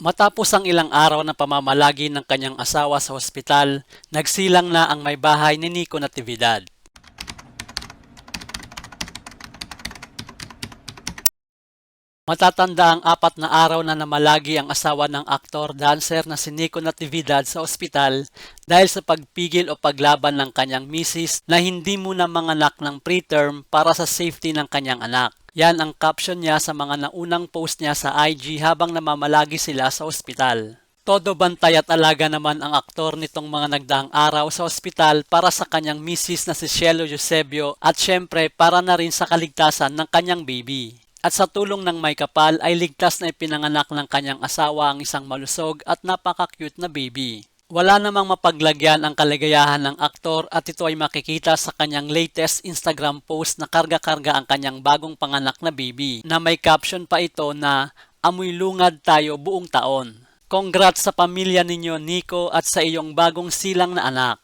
Matapos ang ilang araw na pamamalagi ng kanyang asawa sa ospital, nagsilang na ang may bahay ni Nico Natividad. Matatanda ang apat na araw na namalagi ang asawa ng aktor-dancer na si Nico Natividad sa ospital dahil sa pagpigil o paglaban ng kanyang misis na hindi muna manganak ng preterm para sa safety ng kanyang anak. Yan ang caption niya sa mga naunang post niya sa IG habang namamalagi sila sa ospital. Todo bantay at alaga naman ang aktor nitong mga nagdaang araw sa ospital para sa kanyang misis na si Cielo Eusebio at syempre para na rin sa kaligtasan ng kanyang baby. At sa tulong ng may kapal ay ligtas na ipinanganak ng kanyang asawa ang isang malusog at napaka-cute na baby. Wala namang mapaglagyan ang kaligayahan ng aktor at ito ay makikita sa kanyang latest Instagram post na karga-karga ang kanyang bagong panganak na baby na may caption pa ito na amoy lungad tayo buong taon. Congrats sa pamilya ninyo Nico at sa iyong bagong silang na anak.